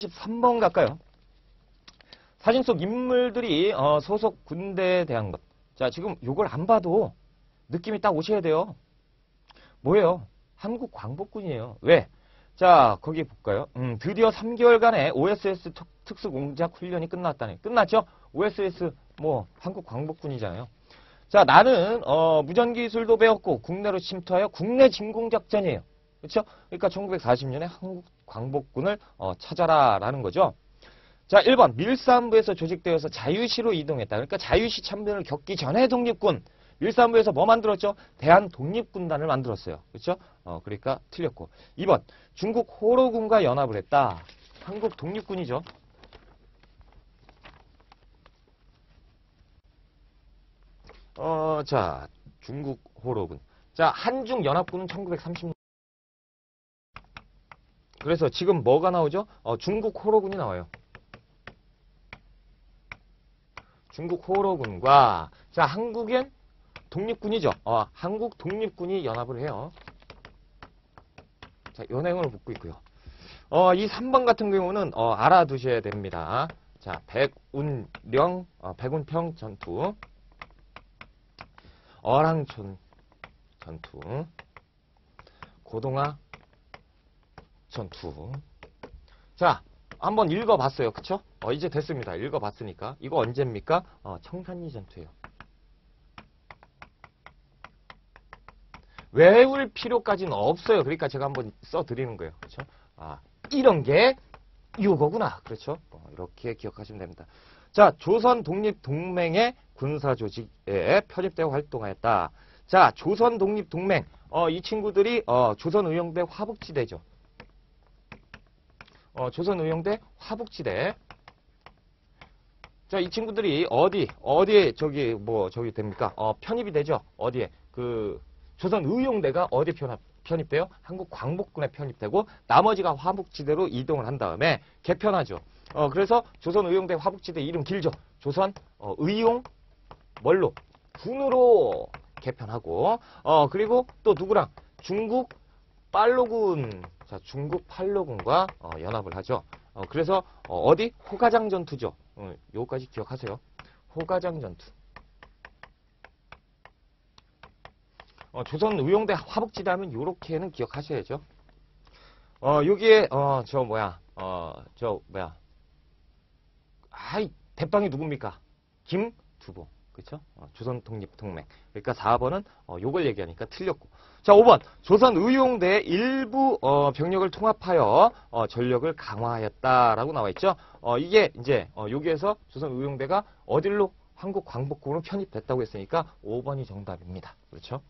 13번 갈까요? 사진 속 인물들이 어, 소속 군대에 대한 것. 자, 지금 요걸 안 봐도 느낌이 딱 오셔야 돼요. 뭐예요? 한국 광복군이에요. 왜? 자, 거기 볼까요? 음, 드디어 3개월간의 OSS 특, 특수 공작 훈련이 끝났다네. 끝났죠? OSS 뭐 한국 광복군이잖아요. 자, 나는 어, 무전 기술도 배웠고 국내로 침투하여 국내 진공 작전이에요. 그렇죠? 그러니까 1940년에 한국 광복군을 어, 찾아라라는 거죠. 자, 1번 밀사안부에서 조직되어서 자유시로 이동했다. 그러니까 자유시 참전을 겪기 전에 독립군. 밀사안부에서 뭐 만들었죠? 대한 독립군단을 만들었어요. 그렇죠? 어, 그러니까 틀렸고. 2번 중국 호로군과 연합을 했다. 한국 독립군이죠. 어, 자, 중국 호로군. 자, 한중 연합군은 1930년. 그래서 지금 뭐가 나오죠? 어, 중국 호로군이 나와요. 중국 호로군과 자 한국엔 독립군이죠. 어, 한국 독립군이 연합을 해요. 자, 요 내용을 묻고 있고요. 어, 이 3번 같은 경우는 어, 알아두셔야 됩니다. 자, 백운령, 어, 백운평 전투, 어랑촌 전투, 고동아 전투. 자, 한번 읽어봤어요. 그쵸? 어, 이제 됐습니다. 읽어봤으니까. 이거 언제입니까? 어, 청산리 전투예요. 외울 필요까지는 없어요. 그러니까 제가 한번 써드리는 거예요. 그렇죠? 아, 이런 게 이거구나. 그렇죠? 어, 이렇게 기억하시면 됩니다. 자, 조선 독립 동맹의 군사 조직에 편입되어 활동하였다. 자, 조선 독립 동맹. 어, 이 친구들이 어, 조선 의용대 화북지대죠. 어, 조선의용대 화북지대. 자, 이 친구들이 어디, 어디에 저기, 뭐, 저기 됩니까? 어, 편입이 되죠? 어디에? 그, 조선의용대가 어디 편입, 편입돼요? 한국 광복군에 편입되고, 나머지가 화북지대로 이동을 한 다음에 개편하죠. 어, 그래서 조선의용대 화북지대 이름 길죠? 조선, 어, 의용, 뭘로? 군으로 개편하고, 어, 그리고 또 누구랑? 중국 빨로군, 자, 중국 팔로군과 어, 연합을 하죠. 어, 그래서 어, 디 호가장 전투죠. 어, 요거까지 기억하세요. 호가장 전투. 어, 조선 의용대 화북지대 하면 요렇게는 기억하셔야죠. 어, 여기에 어, 저 뭐야? 어, 저 뭐야? 아이, 대빵이 누굽니까? 김두보. 그쵸? 어, 조선 독립 동맹. 그러니까 4번은 어, 요걸 얘기하니까 틀렸고. 자, 5번. 조선 의용대 일부 어, 병력을 통합하여 어, 전력을 강화하였다라고 나와 있죠. 어, 이게 이제 어, 여기에서 조선 의용대가 어딜로 한국 광복군으로 편입됐다고 했으니까 5번이 정답입니다. 그렇죠?